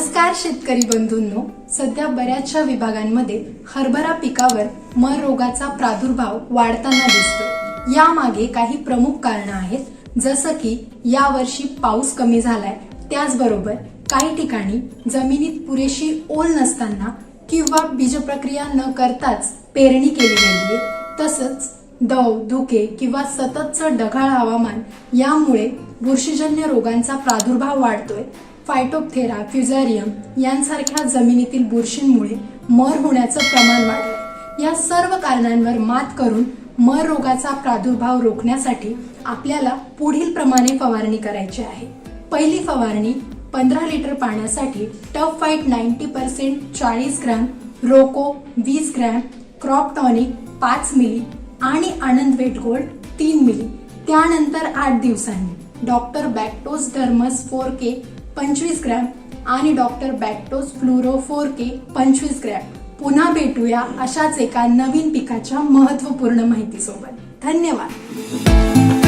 नमस्कार शेतकरी बंधूंनो. सध्या बऱ्याचशा विभागांमध्ये हरभरा पिकावर मर रोगाचा प्रादुर्भाव वाढताना दिसतो यामागे काही प्रमुख कारणं आहेत. जसं की यावर्षी पाऊस कमी झालाय. त्याचबरोबर काही ठिकाणी जमिनीत पुरेशी ओल नसताना किंवा बीजप्रक्रिया न करताच पेरणी केली गेली तसंच दव धुके किंवा सततचं ढगाळ हवामान यामुळे बुरशीजन्य रोगांचा प्रादुर्भाव वाढतोय. फायटोपथेरा फ्युझारियम यांसारख्या जमिनीतील बुरशींमुळे मर होण्याचं प्रमाण वाढलं. या सर्व कारणांवर मात करून मर रोगाचा प्रादुर्भाव रोखण्यासाठी आपल्याला पुढील प्रमाणे फवारणी करायची आहे. पहिली फवारणी पंधरा लिटर पाण्यासाठी टफ फाईट नाईन्टी पर्सेंट चाळीस ग्रॅम रोको वीस ग्रॅम क्रॉप टॉनिक पाच मिली आणि आनंद वेट गोल्ड तीन मिली. त्यानंतर आठ दिवसांनी doctor Bacto's derma four K पंचवीस ग्रॅम. आणि doctor Bacto's fluro four K पंचवीस ग्रॅम. पुन्हा भेटूया अशाच एका नवीन पिकाच्या महत्त्वपूर्ण माहितीसोबत. धन्यवाद.